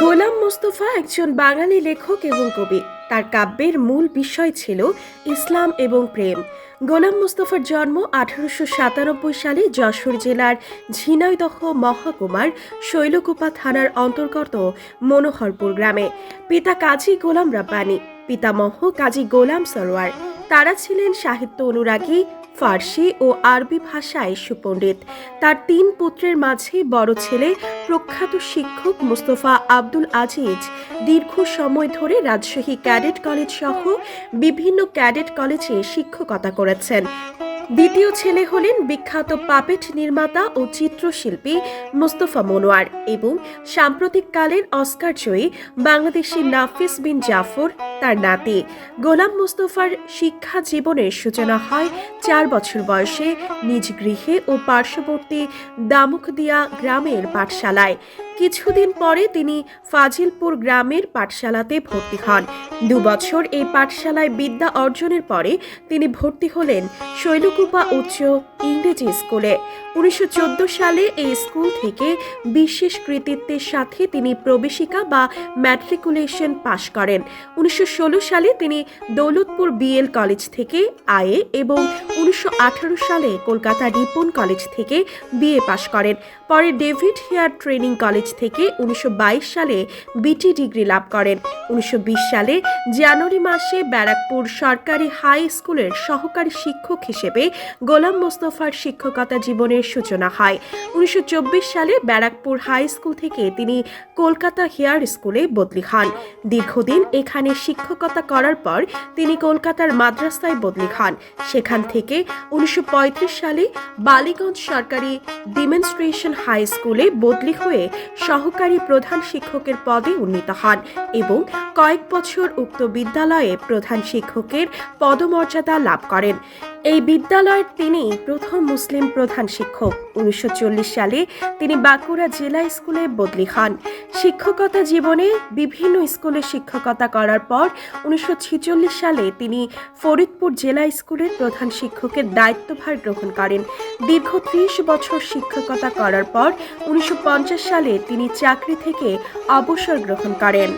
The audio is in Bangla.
গোলাম মোস্তফা একজন বাঙালি লেখক এবং কবি। তার কাব্যের মূল বিষয় ছিল ইসলাম এবং প্রেম। গোলাম মোস্তফার জন্ম আঠারোশো সাতানব্বই সালে যশোর জেলার ঝিনাইদহ মহাকুমার শৈলকুপা থানার অন্তর্গত মনোহরপুর গ্রামে। পিতা কাজী গোলাম রাব্বানি, পিতামহ কাজী গোলাম সরোয়ার। তারা ছিলেন সাহিত্য অনুরাগী, ফার্সি ও আরবি ভাষায় সুপণ্ডিত। তার তিন পুত্রের মাঝে বড় ছেলে প্রখ্যাত শিক্ষক মুস্তফা আব্দুল আজিজ দীর্ঘ সময় ধরে রাজশাহী ক্যাডেট কলেজ সহ বিভিন্ন ক্যাডেট কলেজে শিক্ষকতা করেছেন। দ্বিতীয় ছেলে হলেন বিখ্যাত পাপেট নির্মাতা ও চিত্রশিল্পী মুস্তফা মনোয়ার এবং সাম্প্রতিক কালের অস্কার জয়ী বাংলাদেশি নাফিস বিন জাফর তার নাতি। গোলাম মুস্তফার শিক্ষা জীবনের সূচনা হয় চার বছর বয়সে নিজ গৃহে ও পার্শ্ববর্তী দামুকদিয়া গ্রামের পাঠশালায়। কিছুদিন পরে তিনি ফাজিলপুর গ্রামের পাঠশালাতে ভর্তি হন। দু বছর এই পাঠশালায় বিদ্যা অর্জনের পরে তিনি ভর্তি হলেন শৈলকুপা উচ্চ ইংরেজি স্কুলে। উনিশশো চোদ্দ সালে এই স্কুল থেকে বিশেষ কৃতিত্বের সাথে তিনি প্রবেশিকা বা ম্যাট্রিকুলেশন পাশ করেন। উনিশশো ষোলো সালে তিনি দৌলতপুর বিএল কলেজ থেকে আইএ এবং উনিশশো আঠারো সালে কলকাতা রিপন কলেজ থেকে বিএ পাশ করেন। পরে ডেভিড হেয়ার ট্রেনিং কলেজ থেকে উনিশশো বাইশ সালে বিটি ডিগ্রি লাভ করেন। উনিশশো বিশ সালে জানুয়ারি মাসে ব্যারাকপুর সরকারি হাই স্কুলের সহকারী শিক্ষক হিসেবে গোলাম মোস্তফার শিক্ষকতা জীবনের সূচনা হয়। উনিশশো চব্বিশ সালে ব্যারাকপুর হাই স্কুল থেকে তিনি কলকাতা হেয়ার স্কুলে বদলি হন। দীর্ঘদিন এখানে শিক্ষকতা করার পর তিনি কলকাতার মাদ্রাসায় বদলি হন। সেখান থেকে উনিশশো পঁয়ত্রিশ সালে বালিগঞ্জ সরকারি ডিমেনস্ট্রেশন হাই স্কুলে বদলি হয়ে সহকারী প্রধান শিক্ষকের পদে উন্নীত হন এবং কয়েক বছর উক্ত বিদ্যালয়ে প্রধান শিক্ষকের পদমর্যাদা লাভ করেন। এই বিদ্যালয়ের তিনি প্রথম মুসলিম প্রধান শিক্ষক। উনিশশো চল্লিশ সালে তিনি বাঁকুড়া জেলা স্কুলে বদলি হন। শিক্ষকতা জীবনে বিভিন্ন স্কুলে শিক্ষকতা করার পর উনিশশো ছেচল্লিশ সালে তিনি ফরিদপুর জেলা স্কুলের প্রধান শিক্ষকের দায়িত্বভার গ্রহণ করেন। দীর্ঘ ত্রিশ বছর শিক্ষকতা করার পর উনিশশো পঞ্চাশ সালে তিনি চাকরি থেকে অবসর গ্রহণ করেন।